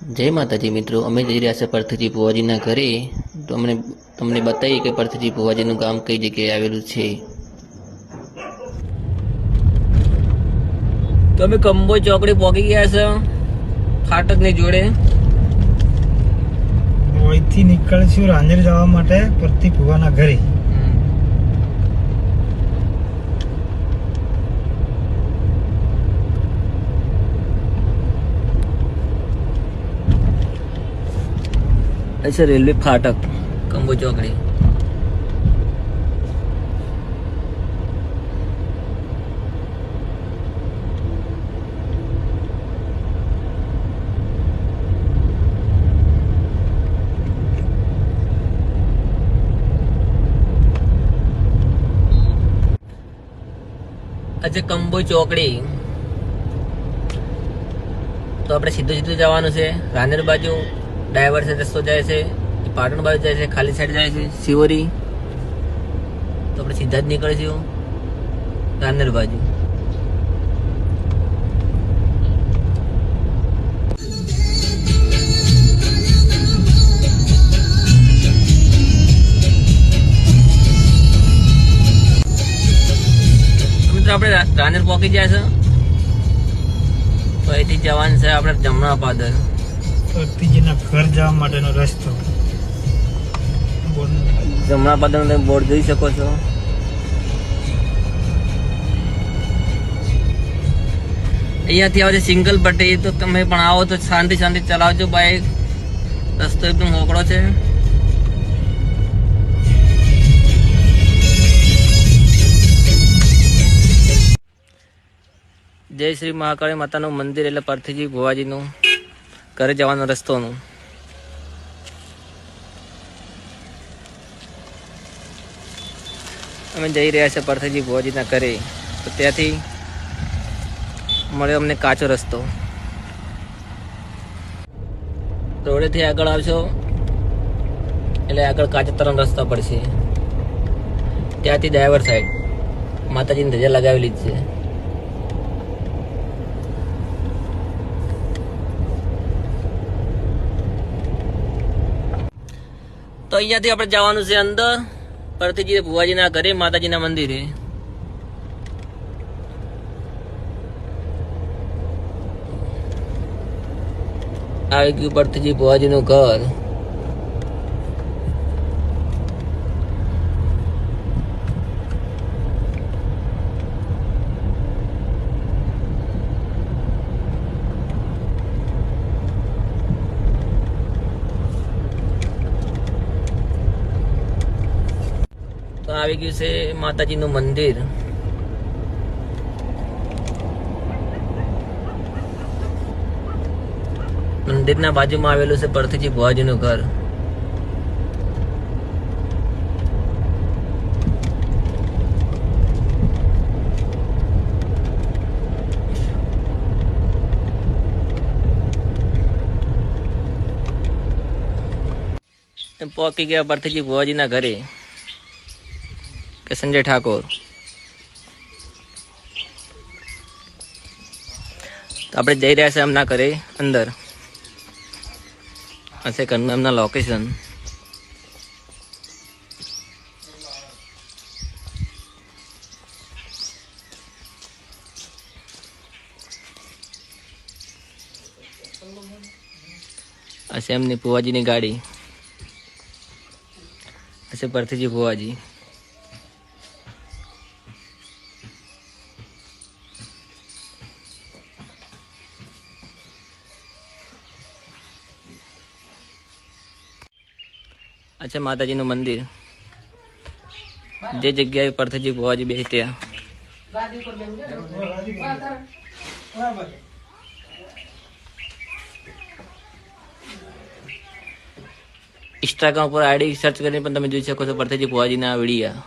જય માતાજી મિત્રો અમે જઈ રહ્યા છે પરથજી ભુવાજીના ઘરે. તો અમને તમને બતાવીએ કે પરથજી ભુવાજીનું ગામ કઈ જગ્યાએ આવેલું છે? તો અમે કંબો ચોકડી પહોંચી ગયા છે? ફાટકની જોડે? અહીંથી નીકળશું રાંદેર જવા માટે પરથી ભુવાના ઘરે. અચ્છા, રેલવે ફાટક. કંબો ચોકડી. અચ્છા, કંબો ચોકડી. તો આપણે સીધું સીધું જવાનું છે. રાંદેર બાજુ ડાયવર છે રસ્તો જાય છે પાટણ બાજુ જાય છે, ખાલી સાઈડ જાય છે, શિવરી. તો આપણે સીધા જ નીકળીશું ગાંધર બાજુ. આપણે રાંદેર પહોંચી ગયા છે. તો અહીંથી જવાનું છે આપણે જમણા પાદર. પ્રતિજીના ઘર જવા માટેનો રસ્તો. જમણા પાદર તમે બોર્ડ જોઈ શકો છો. અહીંયાથી આવે છે સિંગલ પટ્ટી તો તમે પણ આવો તો શાંતિ શાંતિ ચલાવજો બાઈક રસ્તો એકદમ મોકળો છે. જય શ્રી મહાકાળી માતાનું મંદિર એટલે પરથીજી ભુવાજીનું. ઘરે જવાનો રસ્તોનું. અમે જઈ રહ્યા છે પરથજી ભુવાજીના ઘરે. તો ત્યાંથી મળ્યો અમને કાચો રસ્તો. રોડેથી આગળ આવશો, એટલે આગળ કાચો તરફ રસ્તા પડશે. ત્યાંથી ડાયવર સાઈડ માતાજીની ધજા લગાવેલી જ છે. તો અહીંયાથી આપણે જવાનું છે અંદર. પરથીજી ભુવાજીના ઘરે, માતાજીના મંદિરે. આવી ગયું પરથીજી ભુવાજીનું ઘર. આવી ગયું છે માતાજીનું મંદિર. મંદિરના બાજુમાં આવેલું છે પરથીજી ભુવાજીનું ઘર. પહોંચી ગયા પરથીજી ભુવાજીના ઘરે. કે સંજય ઠાકોર? તો આપણે જઈ રહ્યા છે એમના ઘરે, અંદર. હશે ઘરનું, એમના લોકેશન હશે એમની ભુવાજીની ગાડી. હશે પરથીજી ભુવાજી. અચ્છા માતાજીનું મંદિર. જે જગ્યાએ પરથજી ભુવાજી બે ત્યાં ઇન્સ્ટાગ્રામ ઉપર આઈડી સર્ચ કરીને પણ તમે જોઈ શકો છો પરથજી ભુવાજીના વિડીયા.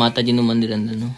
માતાજીનું મંદિર અંદરનું.